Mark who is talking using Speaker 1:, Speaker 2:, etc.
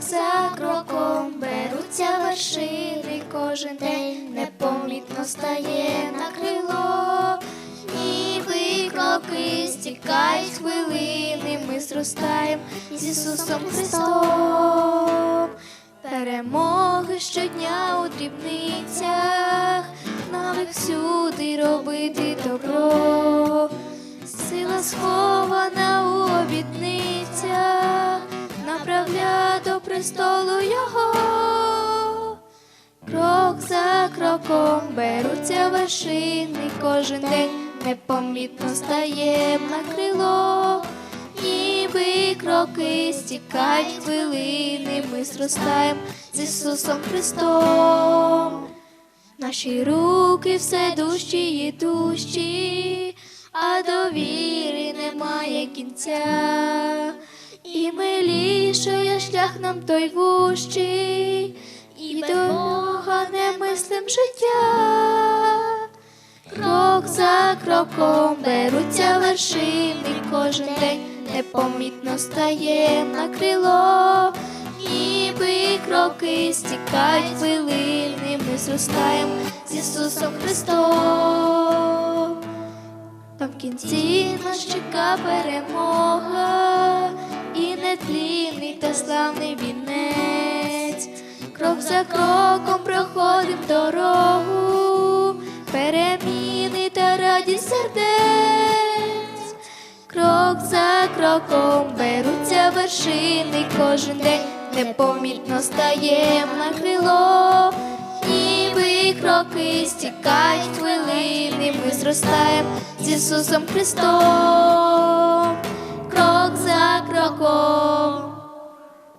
Speaker 1: за кроком беруться вершини, кожен день непомітно стає на крило, ніби кроки стікають хвилини, ми зростаємо з Ісусом Христом. Перемоги щодня у дрібницях, навик всюди робити добро, сила схована престолу Його. Крок за кроком беруться вершини, кожен день непомітно стаєм на крило, ніби кроки стікають хвилини, ми зростаємо з Ісусом Христом. Наші руки все дужчі і дужчі, а довіри немає кінця. Шлях нам той вущий, і до Бога не мислим життя. Крок за кроком беруться вершини, кожен день непомітно стає на крило, ніби кроки стікають хвилини, ми зростаємо з Ісусом Христом. Там в кінці нас чека перемога нетлінний та славний вінець. Крок за кроком проходим дорогу, переміни та радість сердець. Крок за кроком беруться вершини, кожен день непомітно стаєм на крило, ніби кроки стікають хвилини, ми зростаємо з Ісусом Христом.